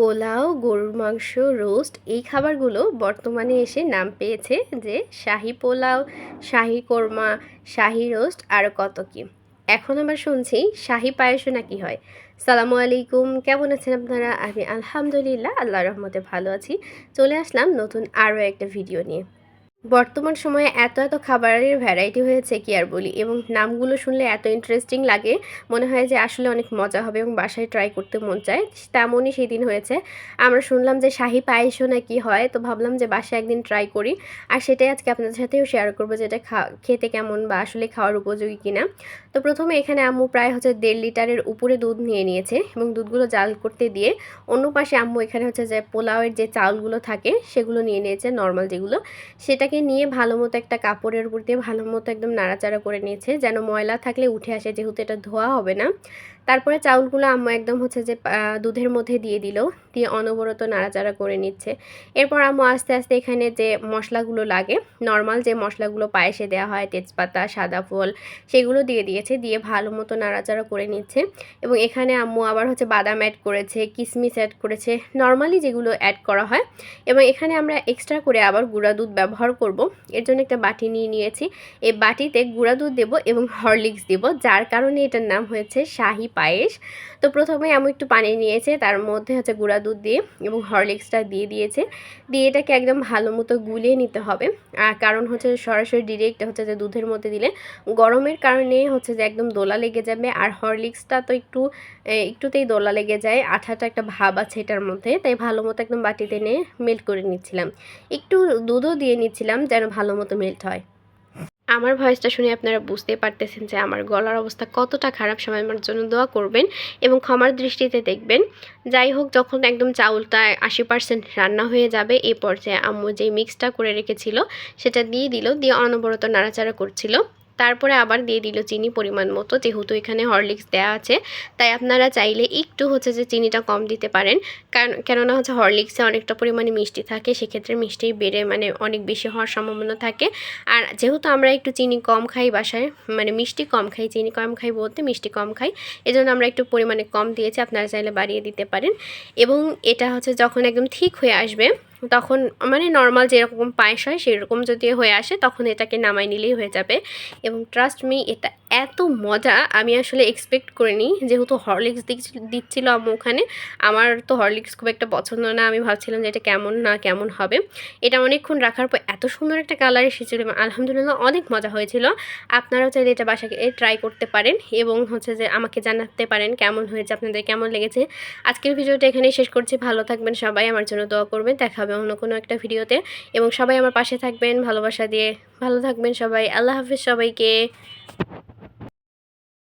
পোলাও, গরুর মাংস, রোস্ট এই খাবারগুলো বর্তমানে এসে নাম পেয়েছে যে শাহি পোলাও, শাহি কোরমা, শাহি রোস্ট আর কত কি। এখন আবার শুনছি শাহি পায়েসও নাকি হয়। সালামু আলাইকুম, কেমন আছেন আপনারা? আমি আলহামদুলিল্লাহ আল্লাহ রহমতে ভালো আছি। চলে আসলাম নতুন আরও একটা ভিডিও নিয়ে। বর্তমান সময়ে এত এত খাবারের ভ্যারাইটি হয়েছে কি আর বলি? এবং নামগুলো শুনলে এত ইন্টারেস্টিং লাগে, মনে হয় যে আসলে অনেক মজা হবে এবং বাসায় ট্রাই করতে মন চায়। তেমনই সেই দিন হয়েছে। আমরা শুনলাম যে শাহি পায়েসও নাকি হয়, তো ভাবলাম যে বাসায় একদিন ট্রাই করি। আর সেটাই আজকে আপনাদের সাথেও শেয়ার করব যে এটা খেতে কেমন বা আসলে খাওয়ার উপযোগী কিনা। তো প্রথমে এখানে আম্মু প্রায় হচ্ছে দেড় লিটারের উপরে দুধ নিয়ে নিয়েছে এবং দুধগুলো জাল করতে দিয়ে অন্য পাশে আম্মু এখানে হচ্ছে যে পোলাওয়ের যে চাউলগুলো থাকে, সেগুলো নিয়ে নিয়েছে নর্মাল যেগুলো। সেটাকে নিয়ে ভালো মতো একটা কাপড়ের উপর দিয়ে ভালো মতো একদম নাড়াচাড়া করে নিয়েছে। যেন ময়লা থাকলে উঠে আসে, যেহেতু এটা ধোয়া হবে না। তারপরে চাউলগুলো আম্মু একদম হচ্ছে যে দুধের মধ্যে দিয়ে দিল, দিয়ে অনবরত নাড়াচাড়া করে নিচ্ছে। এরপর আম্মু আস্তে আস্তে এখানে যে মশলাগুলো লাগে নর্মাল যে মশলাগুলো পায়েসে দেওয়া হয়, তেজপাতা, সাদা ফল, সেগুলো দিয়ে দিয়েছে, দিয়ে ভালো মতো নাড়াচাড়া করে নিচ্ছে। এবং এখানে আম্মু আবার হচ্ছে বাদাম অ্যাড করেছে কিশমিশ অ্যাড করেছে নর্মালি যেগুলো অ্যাড করা হয়। এবং এখানে আমরা এক্সট্রা করে আবার গুঁড়া দুধ ব্যবহার করব। এর জন্য একটা বাটি নিয়ে নিয়েছি। এই বাটিতে গুঁড়া দুধ দেবো এবং হরলিক্স দেবো, যার কারণে এটার নাম হয়েছে শাহি পায়েস। তো প্রথমে আমি একটু পানি নিয়েছে, তার মধ্যে হচ্ছে গুঁড়া দুধ দিয়ে এবং হরলিক্সটা দিয়ে দিয়েছে। দিয়ে এটাকে একদম ভালো মতো গুলিয়ে নিতে হবে। আর কারণ হচ্ছে সরাসরি ডিরেক্ট হচ্ছে যে দুধের মধ্যে দিলে গরমের কারণে হচ্ছে যে একদম দোলা লেগে যাবে। আর হরলিক্সটা তো একটু একটুতেই দোলা লেগে যায়। আঠাটা একটা ভাব আছে এটার মধ্যে, তাই ভালো মতো একদম বাটিতে নিয়ে মেল্ট করে নিচ্ছিলাম। একটু দুধও দিয়ে নিচ্ছিলাম যেন ভালো মতো মেল্ট হয়। আমার ভয়েসটা শুনে আপনারা বুঝতে পারতেছেন যে আমার গলার অবস্থা কতটা খারাপ। সময় আমার জন্য দোয়া করবেন এবং ক্ষমার দৃষ্টিতে দেখবেন। যাই হোক, যখন একদম চাউলটা আশি পার্সেন্ট রান্না হয়ে যাবে এই পর্যায়ে আম্মু যে মিক্সটা করে রেখেছিল, সেটা দিয়ে দিল, দিয়ে অনবরত নাড়াচাড়া করছিল। তারপরে আবার দিয়ে দিল চিনি পরিমাণ মতো, যেহেতু এখানে হরলিক্স দেওয়া আছে, তাই আপনারা চাইলে একটু হচ্ছে যে চিনিটা কম দিতে পারেন। কারণ, কেননা হচ্ছে হরলিক্সে অনেকটা পরিমাণে মিষ্টি থাকে, সেক্ষেত্রে মিষ্টি বেড়ে মানে অনেক বেশি হওয়ার সম্ভাবনা থাকে। আর যেহেতু আমরা একটু চিনি কম খাই বাসায় মানে মিষ্টি কম খাই, চিনি কম খাই বলতে মিষ্টি কম খাই, এজন্য আমরা একটু পরিমাণে কম দিয়েছি, আপনারা চাইলে বাড়িয়ে দিতে পারেন। এবং এটা হচ্ছে যখন একদম ঠিক হয়ে আসবে তখন মানে নর্মাল যেরকম পায়েস হয়, সেরকম যদি হয়ে আসে, তখন এটাকে নামাই নিলেই হয়ে যাবে। এবং ট্রাস্ট মি এটা এত মজা, আমি আসলে এক্সপেক্ট করিনি। যেহেতু হরলিক্স দিচ্ছিল আম্মু ওখানে, আমার তো হরলিক্স খুব একটা পছন্দ না। আমি ভাবছিলাম যে এটা কেমন না কেমন হবে। এটা অনেকক্ষণ রাখার পর এত সুন্দর একটা কালার এসেছিল এবং আলহামদুলিল্লাহ অনেক মজা হয়েছিল। আপনারাও চাইলে এটা বাসাকে ট্রাই করতে পারেন এবং হচ্ছে যে আমাকে জানাতে পারেন কেমন হয়েছে, আপনাদের কেমন লেগেছে। আজকের ভিডিওটা এখানেই শেষ করছি। ভালো থাকবেন সবাই, আমার জন্য দোয়া করবেন। দেখা হবে অন্য কোনো একটা ভিডিওতে। এবং সবাই আমার পাশে থাকবেন, ভালোবাসা দিয়ে। ভালো থাকবেন সবাই। আল্লাহ হাফিজ সবাইকে।